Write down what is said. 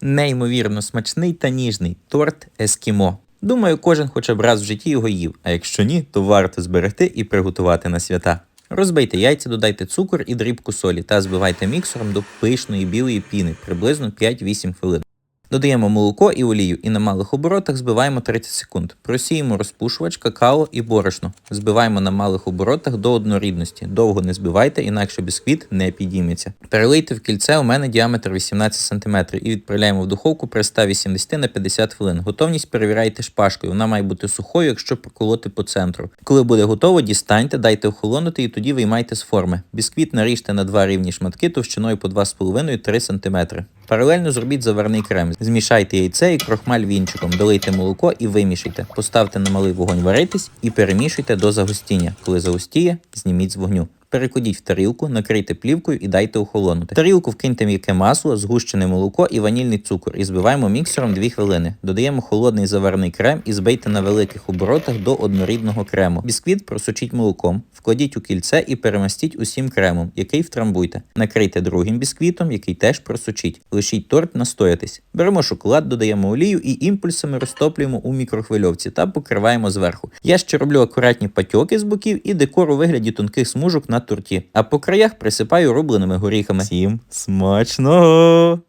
Неймовірно смачний та ніжний торт Ескімо. Думаю, кожен хоча б раз в житті його їв, а якщо ні, то варто зберегти і приготувати на свята. Розбийте яйця, додайте цукор і дрібку солі та збивайте міксером до пишної білої піни приблизно 5-8 хвилин. Додаємо молоко і олію і на малих оборотах збиваємо 30 секунд. Просіємо розпушувач, какао і борошно. Збиваємо на малих оборотах до однорідності. Довго не збивайте, інакше бісквіт не підійметься. Перелийте в кільце у мене діаметр 18 см і відправляємо в духовку при 180 на 50 хвилин. Готовність перевіряйте шпажкою. Вона має бути сухою, якщо проколоти по центру. Коли буде готово, дістаньте, дайте охолонути і тоді виймайте з форми. Бісквіт наріжте на два рівні шматки товщиною по 2,5-3 см. Паралельно зробіть заварний крем. Змішайте яйце і крохмаль вінчиком, долийте молоко і вимішайте. Поставте на малий вогонь варитись і перемішуйте до загустіння. Коли загустіє, зніміть з вогню. Перекладіть в тарілку, накрийте плівкою і дайте охолонути. В тарілку вкиньте м'яке масло, згущене молоко і ванільний цукор і збиваємо міксером 2 хвилини. Додаємо холодний заварний крем і збийте на великих оборотах до однорідного крему. Бісквіт просучіть молоком, вкладіть у кільце і перемастіть усім кремом, який втрамбуйте. Накрийте другим бісквітом, який теж просучіть. Лишіть торт настоятись. Беремо шоколад, додаємо олію і імпульсами розтоплюємо у мікрохвильовці та покриваємо зверху. Я ще роблю акуратні патьоки з боків і декор у вигляді тонких смужок на торті, а по краях присипаю рубленими горіхами. Всім смачного!